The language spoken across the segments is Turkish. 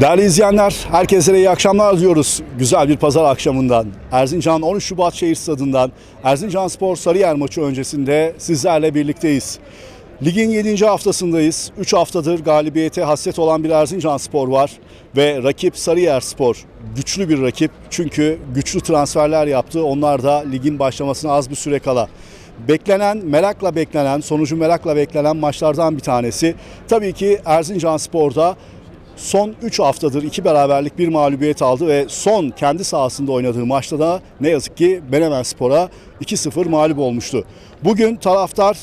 Değerli izleyenler, herkese iyi akşamlar diyoruz. Güzel bir pazar akşamından, Erzincan 13 Şubat Şehir Stadı'ndan, Erzincan Spor Sarıyer maçı öncesinde sizlerle birlikteyiz. Ligin 7. haftasındayız. 3 haftadır galibiyete hasret olan bir Erzincan Spor var ve rakip Sarıyer Spor. Güçlü bir rakip çünkü güçlü transferler yaptı. Onlar da ligin başlamasına az bir süre kala. Beklenen, merakla beklenen, sonucu merakla beklenen maçlardan bir tanesi. Tabii ki Erzincan Spor'da son 3 haftadır iki beraberlik bir mağlubiyet aldı ve son kendi sahasında oynadığı maçta da ne yazık ki Menemen Spor'a 2-0 mağlup olmuştu. Bugün taraftar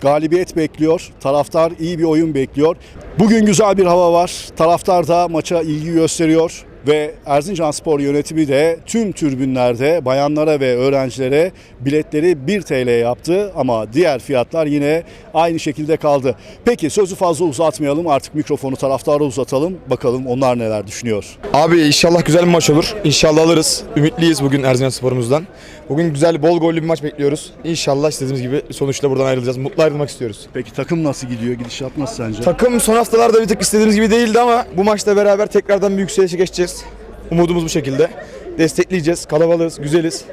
galibiyet bekliyor. Taraftar iyi bir oyun bekliyor. Bugün güzel bir hava var. Taraftar da maça ilgi gösteriyor ve Erzincan Spor yönetimi de tüm türbünlerde bayanlara ve öğrencilere biletleri 1 TL yaptı ama diğer fiyatlar yine aynı şekilde kaldı. Peki sözü fazla uzatmayalım artık mikrofonu taraftara uzatalım bakalım onlar neler düşünüyor. Abi inşallah güzel bir maç olur. İnşallah alırız. Ümitliyiz bugün Erzincan Spor'umuzdan. Bugün güzel bol gollü bir maç bekliyoruz. İnşallah istediğimiz gibi sonuçla buradan ayrılacağız. Mutlu ayrılmak istiyoruz. Peki takım nasıl gidiyor? Gidişat nasıl sence? Takım son haftalarda bir tık istediğimiz gibi değildi ama bu maçla beraber tekrardan bir yükselişe geçeceğiz. Umudumuz bu şekilde. Destekleyeceğiz. Kalabalığız, güzeliz.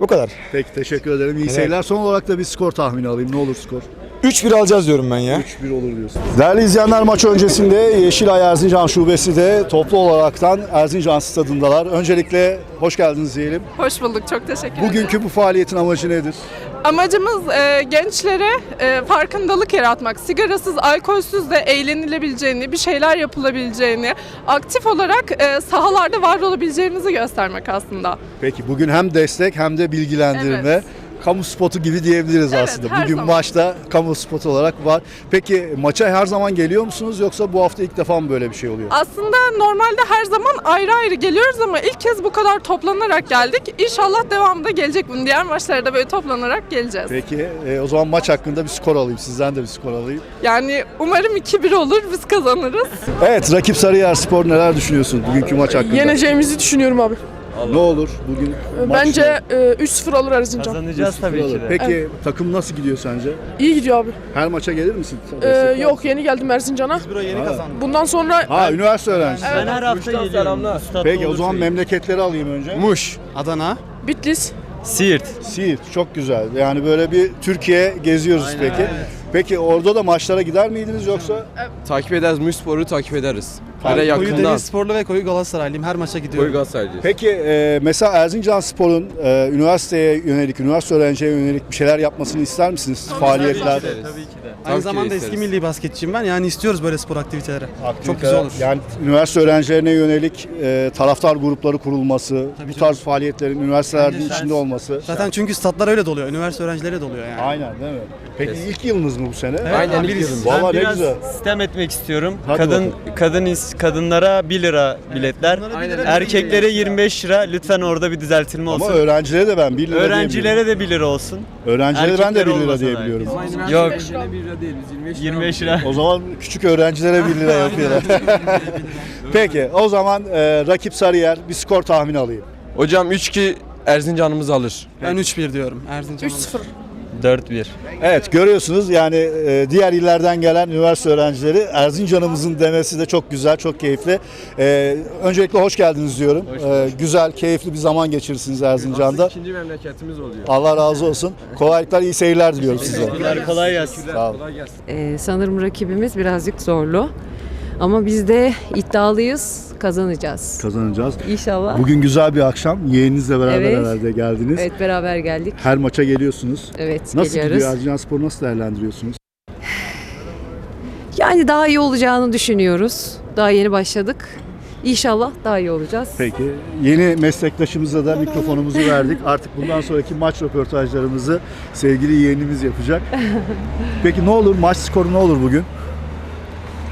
Bu kadar. Peki teşekkür ederim. İyi seyirler. Son olarak da bir skor tahmini alayım. Ne olur skor? 3-1 alacağız diyorum ben ya. 3-1 olur diyorsun. Değerli izleyenler maç öncesinde Yeşilay Erzincan Şubesi de toplu olaraktan Erzincan stadındalar. Öncelikle hoş geldiniz diyelim. Hoş bulduk, çok teşekkür ederim. Bugünkü bu faaliyetin amacı nedir? Amacımız e, gençlere e, farkındalık yaratmak. Sigarasız, alkolsüz de eğlenilebileceğini, bir şeyler yapılabileceğini, aktif olarak e, sahalarda var olabileceğimizi göstermek aslında. Peki bugün hem destek hem de bilgilendirme. Evet. Kamu spotu gibi diyebiliriz Evet, aslında. Bugün zaman. maçta kamu spotu olarak var. Peki maça her zaman geliyor musunuz yoksa bu hafta ilk defa mı böyle bir şey oluyor? Aslında normalde her zaman ayrı ayrı geliyoruz ama ilk kez bu kadar toplanarak geldik. İnşallah devamında gelecek bunun. Diğer maçlara da böyle toplanarak geleceğiz. Peki e, o zaman maç hakkında bir skor alayım. Sizden de bir skor alayım. Yani umarım 2-1 olur, biz kazanırız. Evet rakip Sarıyer Spor neler düşünüyorsun bugünkü maç hakkında? Yeneceğimizi düşünüyorum abi. Ne olur bugün maç Bence e, 3-0 alır Erzincan. Kazanacağız tabii ki de. Peki takım nasıl gidiyor sence? İyi gidiyor abi. Her maça gelir misin? E, Destekler yok misin? yeni geldim Erzincan'a. Bro yeni kazandı. Bundan sonra Ha üniversite öğrencisi. Ben her hafta geliyorum. Peki o olur zaman şey. memleketleri alayım önce. Muş, Adana. Bitlis. Siirt. Siirt çok güzel. Yani böyle bir Türkiye geziyoruz peki. Peki orada da maçlara gider miydiniz yoksa? Takip ederiz, Muspor'u takip ederiz. Böyle Koyu yakından. Deniz Sporlu ve Koyu Galatasaraylıyım. Her maça gidiyorum. Koyu Galatasaraylıyız. Peki e, mesela Erzincan Spor'un e, üniversiteye yönelik, üniversite öğrenciye yönelik bir şeyler yapmasını ister misiniz? Faaliyetler. Tabii ki. Aynı zamanda eski milli basketçiyim ben. Yani istiyoruz böyle spor aktiviteleri. Çok aktiviteler. güzel olur. Yani üniversite öğrencilerine yönelik e, taraftar grupları kurulması, Tabii bu canım. tarz faaliyetlerin üniversitelerin içinde olması. Zaten çünkü statlar öyle doluyor. Üniversite öğrencileri doluyor yani. Aynen değil mi? Peki Kesin. ilk yılınız mı bu sene? Aynen ilk yılımız. Vallahi Ben ne biraz güzel. sistem etmek istiyorum. Hadi kadın bakalım. kadın is- kadınlara 1 lira biletler. Bir lira, Erkeklere 25 lira. Lütfen orada bir düzeltilme Ama olsun. öğrencilere de ben 1 lira Öğrencilere de 1 lira olsun. Öğrencilere ben de 1 erkekler lira diye biliyorum. Yok. 1 değil, biz 25 lira. O zaman küçük öğrencilere 1 lira yapıyorlar. Peki o zaman e, rakip Sarıyer bir skor tahmini alayım. Hocam 3-2 Erzincan'ımız alır. Ben 3-1 diyorum. Erzincan 3-0. 4-1. Evet görüyorsunuz yani e, diğer illerden gelen üniversite öğrencileri Erzincan'ımızın demesi de çok güzel, çok keyifli. E, öncelikle hoş geldiniz diyorum. E, güzel, keyifli bir zaman geçirirsiniz Erzincan'da. İkinci memleketimiz oluyor. Allah razı olsun. Kolaylıklar, iyi seyirler diliyorum size. Kolay gelsin. Sağ olun. Ee, sanırım rakibimiz birazcık zorlu. Ama biz de iddialıyız, kazanacağız. Kazanacağız. İnşallah. Bugün güzel bir akşam. Yeğeninizle beraber Evet. herhalde geldiniz. Evet beraber geldik. Her maça geliyorsunuz. Evet Nasıl geliyoruz. gidiyor Erzincan Spor'u nasıl değerlendiriyorsunuz? Yani daha iyi olacağını düşünüyoruz. Daha yeni başladık. İnşallah daha iyi olacağız. Peki yeni meslektaşımıza da mikrofonumuzu verdik. Artık bundan sonraki maç röportajlarımızı sevgili yeğenimiz yapacak. Peki ne olur maç skoru ne olur bugün?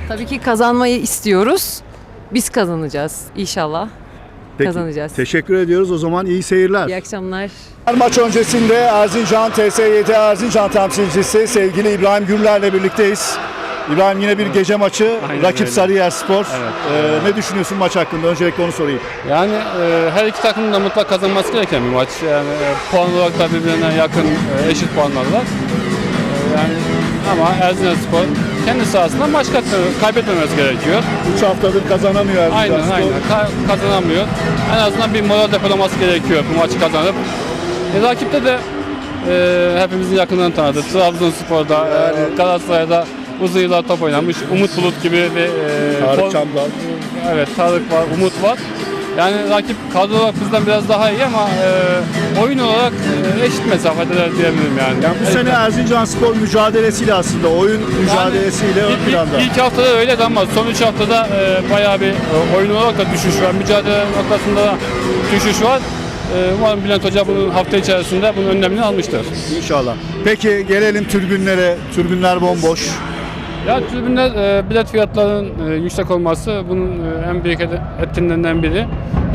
Tabii ki kazanmayı istiyoruz. Biz kazanacağız inşallah. Peki, Kazanacağız. Teşekkür ediyoruz. O zaman iyi seyirler. İyi akşamlar. Her maç öncesinde Erzincan TS7 Erzincan temsilcisi sevgili İbrahim Gürler'le birlikteyiz. İbrahim yine bir gece maçı. Rakip Sarıyer Spor. Ee, ne düşünüyorsun maç hakkında? Öncelikle onu sorayım. Yani e, her iki takımın da mutlak kazanması gereken bir maç. Yani e, puan olarak da birbirine yakın e, eşit puanlar var. E, yani ama Erzincan Spor kendi sahasında maç kaybetmemesi gerekiyor. 3 haftadır kazanamıyor Aynen aynen Ka- kazanamıyor. En azından bir moral depolaması gerekiyor bu maçı kazanıp. E, rakipte de e, hepimizin yakından tanıdığı Trabzonspor'da, e, Galatasaray'da uzun yıllar top oynamış. Umut Bulut gibi bir e, Tarık Çamdal. Evet Tarık var, Umut var. Yani rakip kadro olarak bizden biraz daha iyi ama e, oyun olarak e, eşit mesafedeler diyebilirim yani. Yani bu sene Erzincan Spor mücadelesiyle aslında oyun mücadelesiyle ön ilk, ilk, planda. ilk haftada öyleydi ama son üç haftada e, bayağı bir e, oyun olarak da düşüş var. Mücadele noktasında da düşüş var. E, umarım Bülent Hoca bunun hafta içerisinde bunun önlemini almıştır. İnşallah. Peki gelelim tribünlere. Tribünler bomboş. Ya tribünler e, bilet fiyatlarının e, yüksek olması bunun e, en büyük etkenlerinden biri.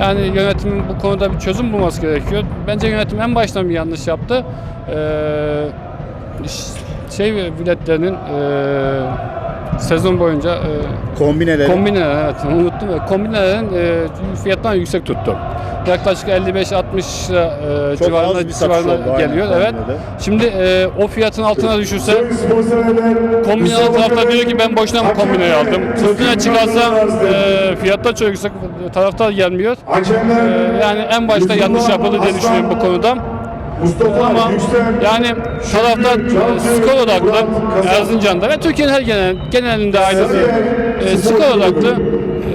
Yani yönetimin bu konuda bir çözüm bulması gerekiyor. Bence yönetim en baştan bir yanlış yaptı. E, şey biletlerinin e, sezon boyunca e, Kombineleri. Kombineler evet unuttum. Kombinelerin e, fiyattan yüksek tuttu. Yaklaşık 55-60 lira e, Çok civarında oldu, aynen, geliyor. Evet. kombinede. Şimdi e, o fiyatın altına düşürse kombine taraftar diyor ki ben boşuna mı kombineyi aldım. Üstüne çıkarsa e, fiyatlar çok yüksek taraftar gelmiyor. E, yani en başta yanlış yapıldı diye düşünüyorum bu konuda. Ama yani taraftar e, skor odaklı Erzincan'da ve Türkiye'nin her genel, genelinde aynı. E, skor odaklı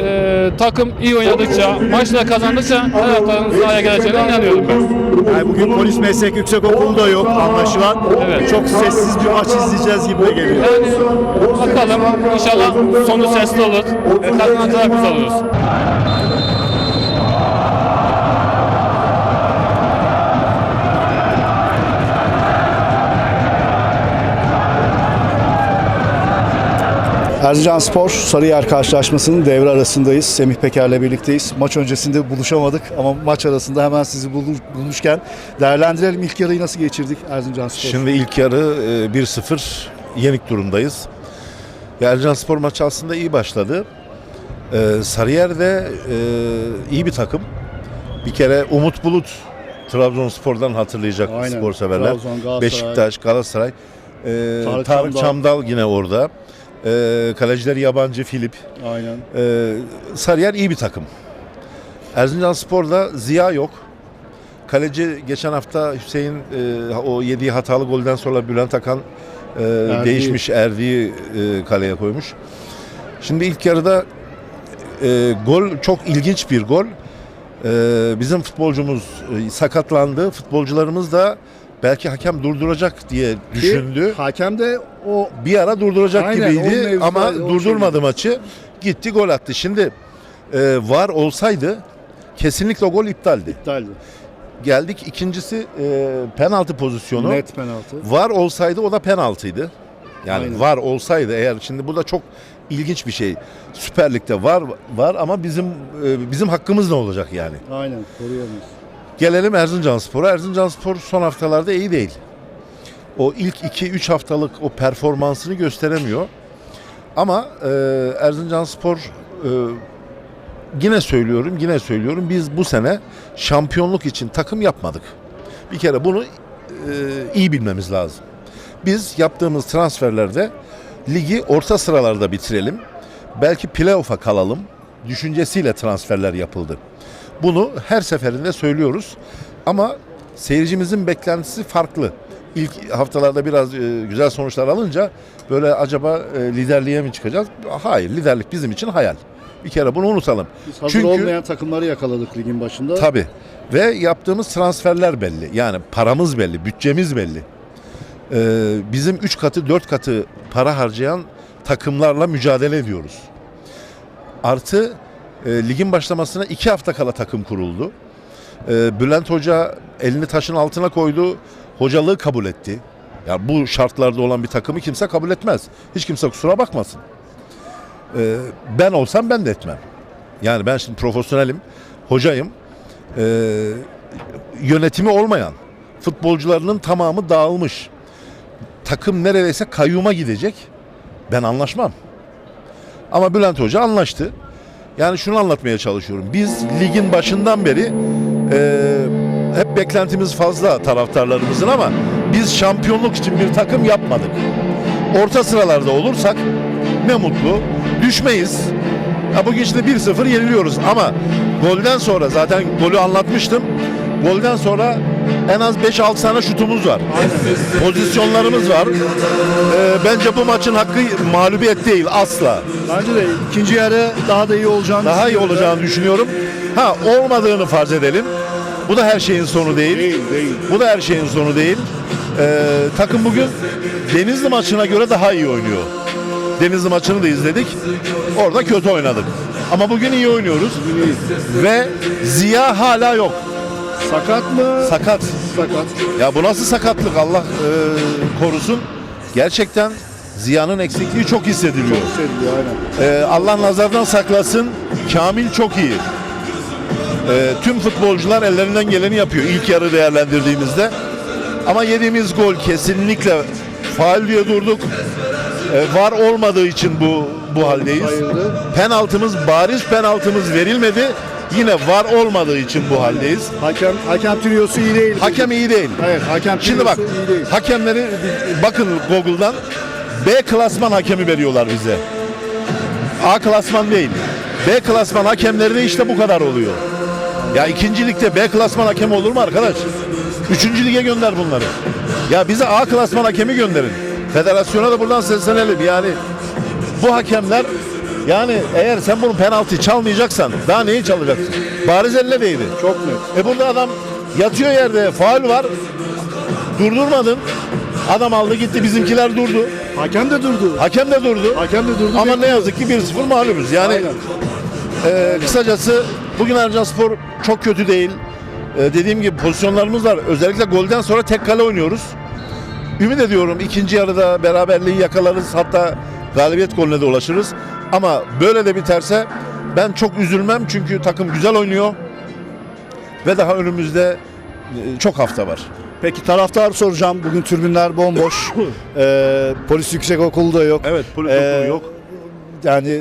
e, takım iyi oynadıkça, maçlar kazandıkça taraftarın sahaya geleceğine inanıyorum ben. Yani bugün polis meslek yüksek okulu da yok anlaşılan. Evet. Çok sessiz bir maç izleyeceğiz gibi de geliyor. Yani bakalım inşallah sonu sesli olur ve kazanan taraf biz oluruz. Erzincan Spor Sarıyer karşılaşmasının devre arasındayız. Semih Peker'le birlikteyiz. Maç öncesinde buluşamadık ama maç arasında hemen sizi bulmuşken değerlendirelim ilk yarıyı nasıl geçirdik Erzincan Spor? Şimdi ilk yarı e, 1-0 yenik durumdayız. Ercan Spor maçı aslında iyi başladı. Ee, Sarıyer de e, iyi bir takım. Bir kere Umut Bulut Trabzonspor'dan hatırlayacak Aynen. spor severler. Trabzon, Galatasaray. Beşiktaş, Galatasaray. Ee, Tarık Tarık, Çamdal. Çamdal. yine orada. Ee, kalecileri yabancı Filip. Aynen. Ee, Sarıyer iyi bir takım. Erzincan Spor'da Ziya yok. Kaleci geçen hafta Hüseyin e, o yediği hatalı golden sonra Bülent Akan e, değişmiş Erdi'yi e, kaleye koymuş. Şimdi ilk yarıda e, gol çok ilginç bir gol. E, bizim futbolcumuz e, sakatlandı. Futbolcularımız da belki hakem durduracak diye düşündü. Hakem de o Bir ara durduracak Aynen, gibiydi ama şey durdurmadı maçı. Gitti gol attı. Şimdi e, var olsaydı kesinlikle o gol iptaldi. iptaldi. Geldik ikincisi e, penaltı pozisyonu. Net penaltı. Var olsaydı o da penaltıydı. Yani Aynen. var olsaydı eğer şimdi burada çok ilginç bir şey. Süper Lig'de var var ama bizim e, bizim hakkımız ne olacak yani? Aynen koruyamıyoruz. Gelelim Erzincanspor'a. Erzincanspor son haftalarda iyi değil. O ilk 2-3 haftalık o performansını gösteremiyor. Ama e, Erzincanspor e, yine söylüyorum, yine söylüyorum biz bu sene şampiyonluk için takım yapmadık. Bir kere bunu e, iyi bilmemiz lazım. Biz yaptığımız transferlerde ligi orta sıralarda bitirelim. Belki playoff'a kalalım. Düşüncesiyle transferler yapıldı. Bunu her seferinde söylüyoruz. Ama seyircimizin beklentisi farklı. İlk haftalarda biraz e, güzel sonuçlar alınca böyle acaba e, liderliğe mi çıkacağız? Hayır, liderlik bizim için hayal. Bir kere bunu unutalım. Biz hazır Çünkü- olmayan takımları yakaladık ligin başında. Tabii. Ve yaptığımız transferler belli. Yani paramız belli, bütçemiz belli. Ee, bizim 3 katı 4 katı para harcayan takımlarla mücadele ediyoruz. Artı e, ligin başlamasına 2 hafta kala takım kuruldu. Ee, Bülent Hoca elini taşın altına koydu. Hocalığı kabul etti. Ya bu şartlarda olan bir takımı kimse kabul etmez. Hiç kimse kusura bakmasın. Ee, ben olsam ben de etmem. Yani ben şimdi profesyonelim, hocayım. Ee, yönetimi olmayan, futbolcularının tamamı dağılmış. Takım neredeyse kayyuma gidecek. Ben anlaşmam. Ama Bülent Hoca anlaştı. Yani şunu anlatmaya çalışıyorum. Biz ligin başından beri e, hep beklentimiz fazla taraftarlarımızın ama biz şampiyonluk için bir takım yapmadık. Orta sıralarda olursak Ne mutlu. Düşmeyiz. Ha bugün işte 1-0 yeniliyoruz ama golden sonra zaten golü anlatmıştım. Golden sonra en az 5-6 tane şutumuz var. Pozisyonlarımız var. Ee, bence bu maçın hakkı mağlubiyet değil asla. Bence de ikinci yarı daha da iyi olacağını Daha iyi olacağını düşünüyorum. Ha olmadığını farz edelim. Bu da her şeyin sonu değil. Değil, değil. Bu da her şeyin sonu değil. Ee, takım bugün Denizli maçına göre daha iyi oynuyor. Denizli maçını da izledik. Orada kötü oynadık. Ama bugün iyi oynuyoruz. Ve Ziya hala yok. Sakat mı? Sakat. Sakat. Ya bu nasıl sakatlık Allah e, korusun. Gerçekten Ziya'nın eksikliği çok hissediliyor. Seviliyor aynen. Ee, Allah nazardan saklasın. Kamil çok iyi. Ee, tüm futbolcular ellerinden geleni yapıyor ilk yarı değerlendirdiğimizde. Ama yediğimiz gol kesinlikle faul diye durduk. Ee, var olmadığı için bu bu haldeyiz. Hayırlı. Penaltımız bariz penaltımız verilmedi. Yine var olmadığı için bu haldeyiz. Hakem hakem triyosu iyi değil. Hakem iyi değil. Evet hakem Şimdi bak triyosu iyi değil. hakemleri bakın Google'dan B klasman hakemi veriyorlar bize. A klasman değil. B klasman hakemleri de işte bu kadar oluyor. Ya ikinci ligde B klasman hakem olur mu arkadaş? Üçüncü lige gönder bunları. Ya bize A klasman hakemi gönderin. Federasyona da buradan seslenelim. Yani bu hakemler yani eğer sen bunu penaltı çalmayacaksan daha neyi çalacaksın? Bariz elle değdi. Çok net. E burada adam yatıyor yerde faul var. Durdurmadın. Adam aldı gitti bizimkiler durdu. Hakem de durdu. Hakem de durdu. Hakem de durdu. Ama ne yazık ki 1-0 mağlubuz. Yani Aynen. e, kısacası bugün Ercanspor çok kötü değil. E, dediğim gibi pozisyonlarımız var. Özellikle golden sonra tek kale oynuyoruz. Ümit ediyorum ikinci yarıda beraberliği yakalarız. Hatta galibiyet golüne de ulaşırız. Ama böyle de biterse ben çok üzülmem çünkü takım güzel oynuyor. Ve daha önümüzde e, çok hafta var. Peki taraftar soracağım. Bugün tribünler bomboş. Ee, polis yüksek okulu da yok. Evet polis Ee, okulu yok. Yani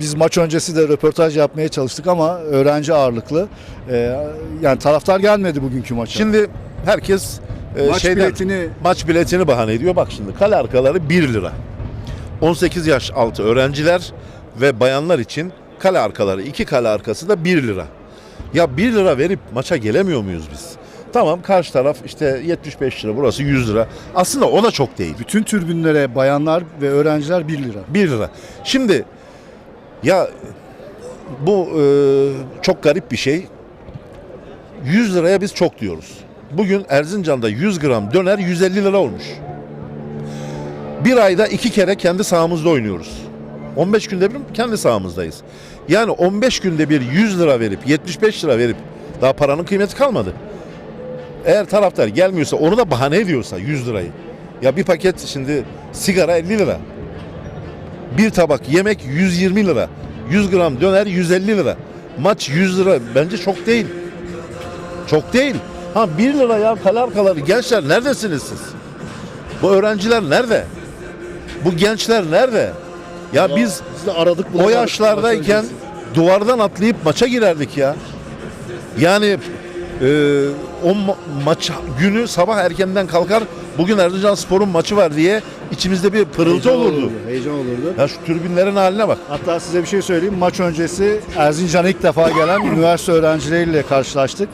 biz maç öncesi de röportaj yapmaya çalıştık ama öğrenci ağırlıklı. Ee, yani taraftar gelmedi bugünkü maça. Şimdi herkes e, maç şeyden, biletini maç biletini bahane ediyor. Bak şimdi kale arkaları 1 lira. 18 yaş altı öğrenciler ve bayanlar için kale arkaları iki kale arkası da 1 lira. Ya 1 lira verip maça gelemiyor muyuz biz? Tamam karşı taraf işte 75 lira burası 100 lira. Aslında o da çok değil. bütün tribünlere bayanlar ve öğrenciler 1 lira. 1 lira. Şimdi ya bu e, çok garip bir şey. 100 liraya biz çok diyoruz. Bugün Erzincan'da 100 gram döner 150 lira olmuş. Bir ayda iki kere kendi sahamızda oynuyoruz. 15 günde bir kendi sahamızdayız. Yani 15 günde bir 100 lira verip 75 lira verip daha paranın kıymeti kalmadı. Eğer taraftar gelmiyorsa onu da bahane ediyorsa 100 lirayı. Ya bir paket şimdi sigara 50 lira. Bir tabak yemek 120 lira. 100 gram döner 150 lira. Maç 100 lira bence çok değil. Çok değil. Ha 1 lira ya kale arkaları. Gençler neredesiniz siz? Bu öğrenciler nerede? Bu gençler nerede? Ya biz Biz de aradık o yaşlardayken duvardan atlayıp maça girerdik ya. Yani e, o ma- maç günü sabah erkenden kalkar bugün Erzincan Spor'un maçı var diye içimizde bir pırıltı Heyecan olurdu. Heyecan olurdu. Ya şu tribünlerin haline bak. Hatta size bir şey söyleyeyim. Maç öncesi Erzincan'a ilk defa gelen üniversite öğrencileriyle karşılaştık.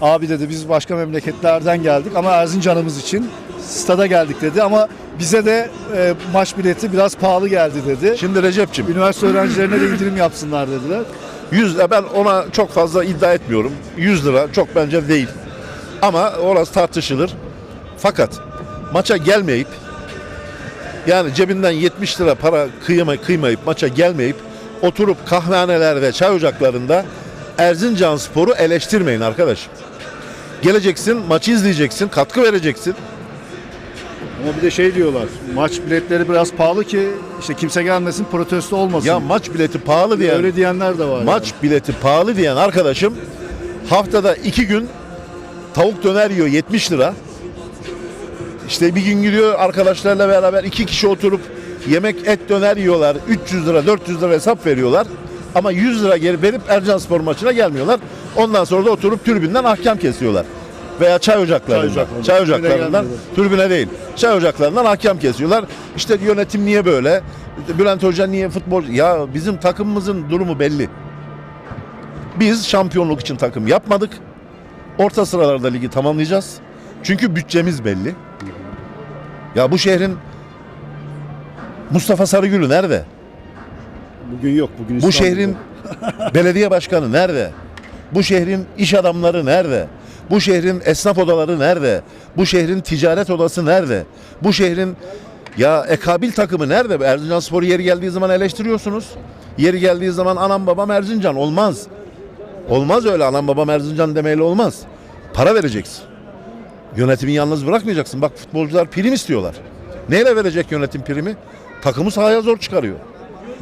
Abi dedi biz başka memleketlerden geldik ama Erzincan'ımız için stada geldik dedi ama bize de e, maç bileti biraz pahalı geldi dedi. Şimdi Recep'cim Üniversite öğrencilerine de indirim yapsınlar dediler. 100 lira ben ona çok fazla iddia etmiyorum. 100 lira çok bence değil. Ama orası tartışılır. Fakat maça gelmeyip yani cebinden 70 lira para kıyma, kıymayıp maça gelmeyip oturup kahvehanelerde, çay ocaklarında Erzincan Spor'u eleştirmeyin arkadaşım. Geleceksin, maçı izleyeceksin, katkı vereceksin. Ama bir de şey diyorlar. Maç biletleri biraz pahalı ki işte kimse gelmesin protesto olmasın. Ya maç bileti pahalı diye Öyle diyenler de var. Maç bileti pahalı diyen arkadaşım haftada iki gün tavuk döner yiyor 70 lira. İşte bir gün gidiyor arkadaşlarla beraber iki kişi oturup yemek et döner yiyorlar. 300 lira 400 lira hesap veriyorlar. Ama 100 lira geri verip Ercanspor maçına gelmiyorlar. Ondan sonra da oturup tribünden ahkam kesiyorlar. veya çay ocaklarından. Çay ocaklarından. Çay ocaklarından. Tribüne değil. Çay ocaklarından hakem kesiyorlar. İşte yönetim niye böyle? Bülent Hoca niye futbol? Ya bizim takımımızın durumu belli. Biz şampiyonluk için takım yapmadık. Orta sıralarda ligi tamamlayacağız. Çünkü bütçemiz belli. Ya bu şehrin Mustafa Sarıgül'ü nerede? Bugün yok. Bugün Bu İstanbul'da. şehrin belediye başkanı nerede? Bu şehrin iş adamları nerede? Bu şehrin esnaf odaları nerede? Bu şehrin ticaret odası nerede? Bu şehrin ya ekabil takımı nerede? Erzincan Spor'u yeri geldiği zaman eleştiriyorsunuz. Yeri geldiği zaman anam babam Erzincan olmaz. Olmaz öyle anam babam Erzincan demeyle olmaz. Para vereceksin. Yönetimi yalnız bırakmayacaksın. Bak futbolcular prim istiyorlar. Neyle verecek yönetim primi? Takımı sahaya zor çıkarıyor.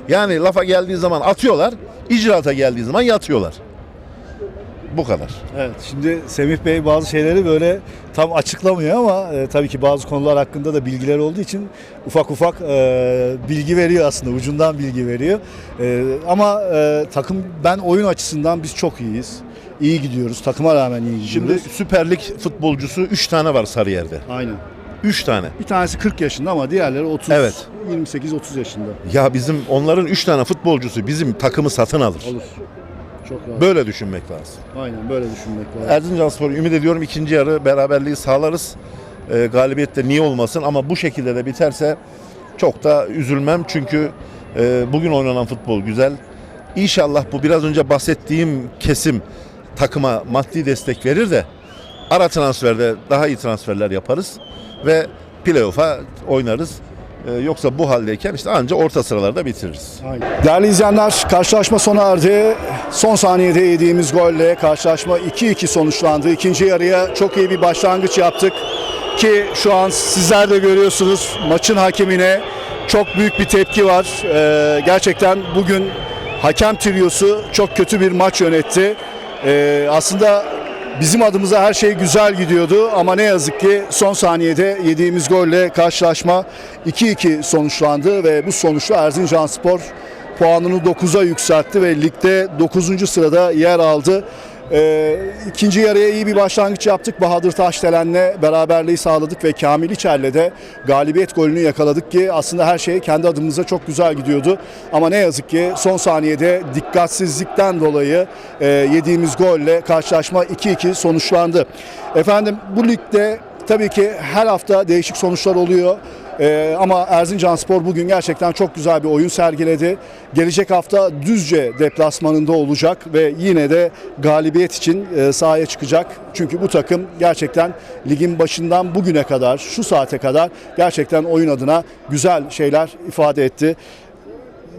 Yani lafa geldiği zaman atıyorlar, icraata geldiği zaman yatıyorlar. Bu kadar. Evet, şimdi Semih Bey bazı şeyleri böyle tam açıklamıyor ama e, tabii ki bazı konular hakkında da bilgiler olduğu için ufak ufak e, bilgi veriyor aslında, ucundan bilgi veriyor. E, ama e, takım ben oyun açısından biz çok iyiyiz. İyi gidiyoruz, takıma rağmen iyi Şimdi gidiyoruz. Süper Lig futbolcusu 3 tane var Sarıyer'de. Aynen. 3 tane. Bir tanesi 40 yaşında ama diğerleri 30, Evet. 28-30 yaşında. Ya bizim onların 3 tane futbolcusu bizim takımı satın alır. Olur. Çok rahat. Böyle düşünmek lazım. Aynen böyle düşünmek lazım. Erzincan Spor ümit ediyorum ikinci yarı beraberliği sağlarız. Ee, galibiyet de niye olmasın ama bu şekilde de biterse çok da üzülmem çünkü e, bugün oynanan futbol güzel. İnşallah bu biraz önce bahsettiğim kesim takıma maddi destek verir de ara transferde daha iyi transferler yaparız ve playoff'a oynarız. Ee, yoksa bu haldeyken işte anca orta sıralarda bitiririz. Değerli izleyenler karşılaşma sona erdi. Son saniyede yediğimiz golle karşılaşma 2-2 sonuçlandı. İkinci yarıya çok iyi bir başlangıç yaptık. Ki şu an sizler de görüyorsunuz maçın hakemine çok büyük bir tepki var. Ee, gerçekten bugün hakem triyosu çok kötü bir maç yönetti. Ee, aslında Bizim adımıza her şey güzel gidiyordu ama ne yazık ki son saniyede yediğimiz golle karşılaşma 2-2 sonuçlandı ve bu sonuçla Erzincanspor puanını 9'a yükseltti ve ligde 9. sırada yer aldı. Ee, ikinci yarıya iyi bir başlangıç yaptık. Bahadır Taşdelen'le beraberliği sağladık ve Kamil İçer'le de galibiyet golünü yakaladık ki aslında her şey kendi adımıza çok güzel gidiyordu. Ama ne yazık ki son saniyede dikkatsizlikten dolayı e, yediğimiz golle karşılaşma 2-2 sonuçlandı. Efendim bu ligde tabii ki her hafta değişik sonuçlar oluyor. Ee, ama Erzincanspor bugün gerçekten çok güzel bir oyun sergiledi. Gelecek hafta Düzce deplasmanında olacak ve yine de galibiyet için e, sahaya çıkacak. Çünkü bu takım gerçekten ligin başından bugüne kadar, şu saate kadar gerçekten oyun adına güzel şeyler ifade etti.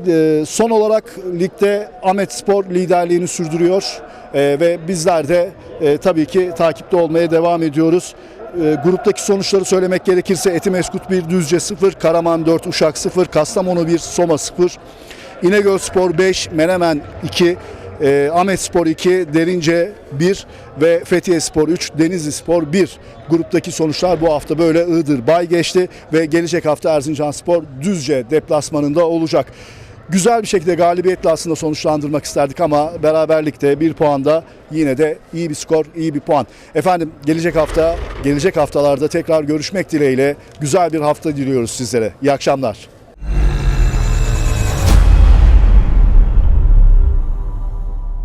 Ee, son olarak ligde Ahmet Spor liderliğini sürdürüyor Ee, ve bizler de e, tabii ki takipte olmaya devam ediyoruz. Ee, gruptaki sonuçları söylemek gerekirse Etimeskut 1, Düzce 0, Karaman 4, Uşak 0, Kastamonu 1, Soma 0, İnegöl Spor 5, Menemen 2, e, Ahmet Spor 2, Derince 1 ve Fethiye Spor 3, Denizli Spor 1. Gruptaki sonuçlar bu hafta böyle Iğdır bay geçti ve gelecek hafta Erzincan Spor Düzce deplasmanında olacak. Güzel bir şekilde galibiyetle aslında sonuçlandırmak isterdik ama beraberlikte bir puanda yine de iyi bir skor, iyi bir puan. Efendim gelecek hafta, gelecek haftalarda tekrar görüşmek dileğiyle güzel bir hafta diliyoruz sizlere. İyi akşamlar.